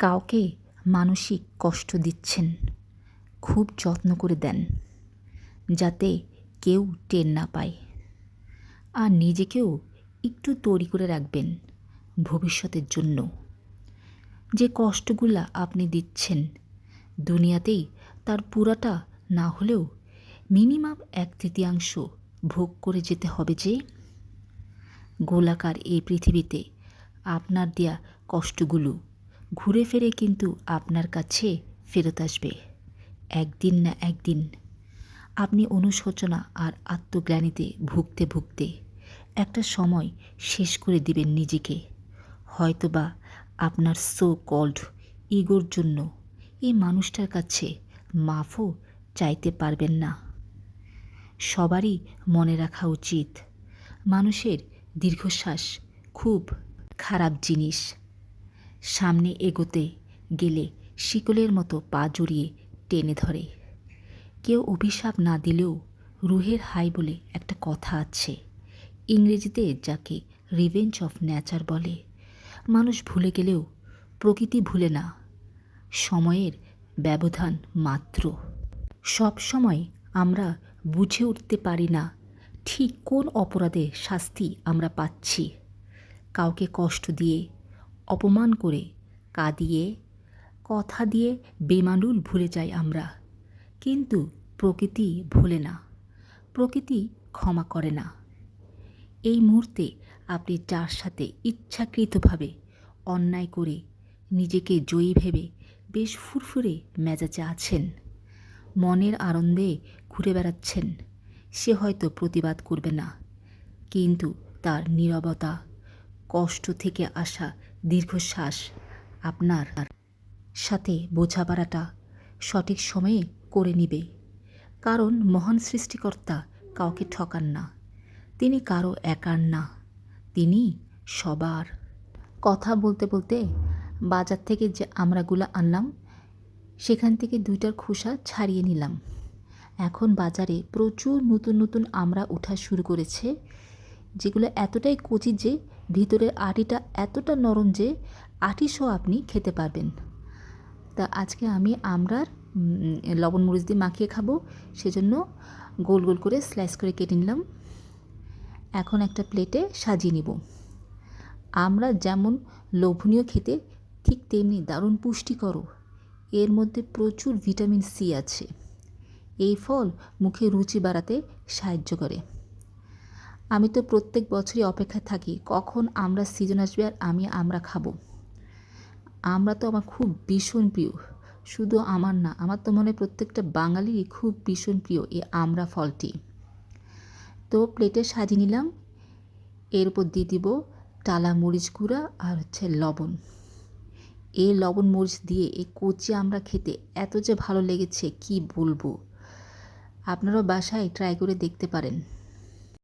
কাউকে মানসিক কষ্ট দিচ্ছেন, খুব যত্ন করে দেন, যাতে কেউ টের না পায়। আর নিজেকেও একটু তৈরি করে রাখবেন ভবিষ্যতের জন্য। যে কষ্টগুলা আপনি দিচ্ছেন, দুনিয়াতেই তার পুরাটা না হলেও মিনিমাম এক তৃতীয়াংশ ভোগ করে যেতে হবে যে, গোলাকার এই পৃথিবীতে আপনার দেয়া কষ্টগুলো ঘুরে ফিরে কিন্তু আপনার কাছে ফেরত আসবে। একদিন না একদিন। আপনি অনুশোচনা আর আত্মগ্লানিতে ভুগতে ভুগতে একটা সময় শেষ করে দিবেন নিজেকে। হয়তোবা আপনার সো কল্ড ইগোর জন্য এই মানুষটার কাছে মাফও চাইতে পারবেন না। সবারই মনে রাখা উচিত। মানুষের দীর্ঘশ্বাস খুব খারাপ জিনিস। সামনে এগোতে গেলে শিকলের মতো পা জড়িয়ে টেনে ধরে। কেউ অভিশাপ না দিলেও রুহের হাই বলে একটা কথা আছে। ইংরেজিতে যাকে রিভেঞ্জ অফ নেচার বলে, মানুষ ভুলে গেলেও প্রকৃতি ভুলে না। সময়ের ব্যবধান মাত্র। সব সময় আমরা বুঝে উঠতে পারি না ঠিক কোন অপরাধে শাস্তি আমরা পাচ্ছি। কাউকে কষ্ট দিয়ে অপমান করে, কাঁদিয়ে, কথা দিয়ে বেমানুল ভুলে যাই আমরা। কিন্তু প্রকৃতি ভুলে না, প্রকৃতি ক্ষমা করে না। এই মুহূর্তে আপনি যার সাথে ইচ্ছাকৃতভাবে অন্যায় করে নিজেকে জয়ী ভেবে বেশ ফুরফুরে মেজাজে আছেন, মনের আনন্দে ঘুরে বেড়াচ্ছেন, সে হয়তো প্রতিবাদ করবে না। কিন্তু তার নীরবতা, কষ্ট থেকে আসা দীর্ঘশ্বাস আপনার সাথে বোঝাপড়াটা সঠিক সময়ে করে নিবে। কারণ মহান সৃষ্টিকর্তা কাউকে ঠকান না। তিনি কারও একার না। তিনি সবার। কথা বলতে বলতে বাজার থেকে যে আমড়াগুলো আনলাম, সেখান থেকে দুইটার খোসা ছাড়িয়ে নিলাম। এখন বাজারে প্রচুর নতুন নতুন আমড়া ওঠা শুরু করেছে, যেগুলো এতটাই কচি যে ভিতরের আটিটা এতটা নরম যে আটিসহ আপনি খেতে পারবেন। তা আজকে আমি আমড়ার উম, লবণ মরিচ দিয়ে মাখিয়ে খাব সেজন্য গোল গোল করে স্লাইস করে কেটে নিলাম। এখন একটা প্লেটে সাজিয়ে নিব। আমরা যেমন লোভনীয় খেতে ঠিক তেমনি দারুণ পুষ্টিকরও এর মধ্যে প্রচুর ভিটামিন সি আছে। এই ফল মুখে রুচি বাড়াতে সাহায্য করে। আমি তো প্রত্যেক বছরই অপেক্ষায় থাকি, কখন আমরা সিজন আসবে আর আমি আমরা খাব। আমরা তো আমার খুব ভীষণ প্রিয়। শুধু আমার না, আমার তো মনে প্রত্যেকটা বাঙালিরই খুব ভীষণ প্রিয় এই আমরা ফলটি। তো প্লেটে সাজিয়ে নিলাম, এর উপর দিয়ে দিব টালা মরিচ গুঁড়া আর হচ্ছে লবণ। এই লবণ মরিচ দিয়ে এই কচি আমরা খেতে এত যে ভালো লেগেছে, কি বলব? আপনারাও বাসায় ট্রাই করে দেখতে পারেন।